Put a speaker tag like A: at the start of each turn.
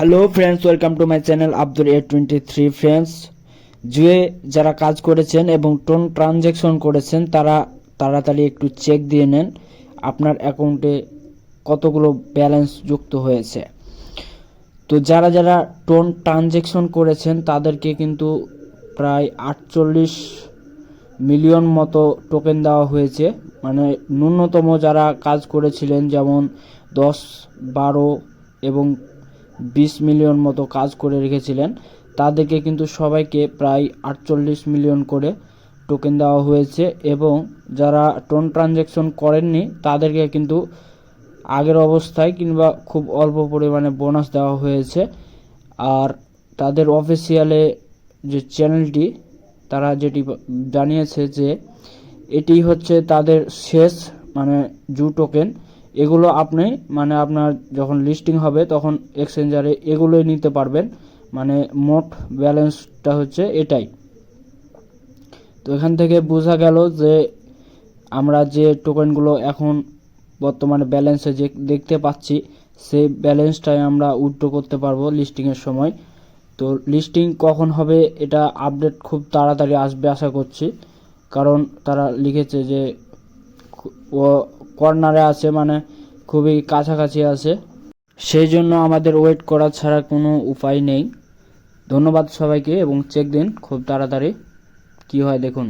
A: Hello friends welcome to my channel Abdul A twenty three friends জুয়ে যারা কাজ করেছেন এবং টোন ট্রানজ্যাকশন করেছেন, তারা তাড়াতাড়ি একটু চেক দিয়ে নেন আপনার অ্যাকাউন্টে কতগুলো ব্যালেন্স যুক্ত হয়েছে। তো যারা যারা টোন ট্রানজ্যাকশন করেছেন, তাদেরকে কিন্তু প্রায় আটচল্লিশ মিলিয়ন মতো টোকেন দেওয়া হয়েছে। মানে ন্যূনতম যারা কাজ করেছিলেন, যেমন দশ, বারো এবং বিশ মিলিয়ন মতো কাজ করে রেখেছিলেন। তাদেরকে কিন্তু সবাইকে প্রায় আটচল্লিশ মিলিয়ন করে টোকেন দেওয়া হয়েছে এবং যারা টোন ট্রানজ্যাকশন করেননি, তাদেরকে কিন্তু আগের অবস্থায় কিংবা খুব অল্প পরিমাণে বোনাস দেওয়া হয়েছে। আর তাদের অফিসিয়ালে যে চ্যানেলটি তারা যেটি জানিয়েছে যে এটি হচ্ছে তাদের শেষ মানে জু টোকেন এগুলো আপনি মানে আপনার যখন লিস্টিং হবে, তখন এক্সচেঞ্জারে এগুলোই নিতে পারবেন। মানে মোট ব্যালেন্সটা হচ্ছে এটাই। তো এখান থেকে বোঝা গেল যে আমরা যে টোকেনগুলো এখন বর্তমানে ব্যালেন্সে যে দেখতে পাচ্ছি, সেই ব্যালেন্সটাই আমরা উইথড্র করতে পারব লিস্টিংয়ের সময়। তো লিস্টিং কখন হবে এটা আপডেট খুব তাড়াতাড়ি আসবে আশা করছি। কারণ তারা লিখেছে যে ও কর্নারে আছে মানে খুবই কাছাকাছি আছে। সেই জন্য আমাদের ওয়েট করা ছাড়া কোনো উপায় নেই। ধন্যবাদ সবাইকে এবং চেক দিন, খুব তাড়াতাড়ি। কি হয় দেখুন।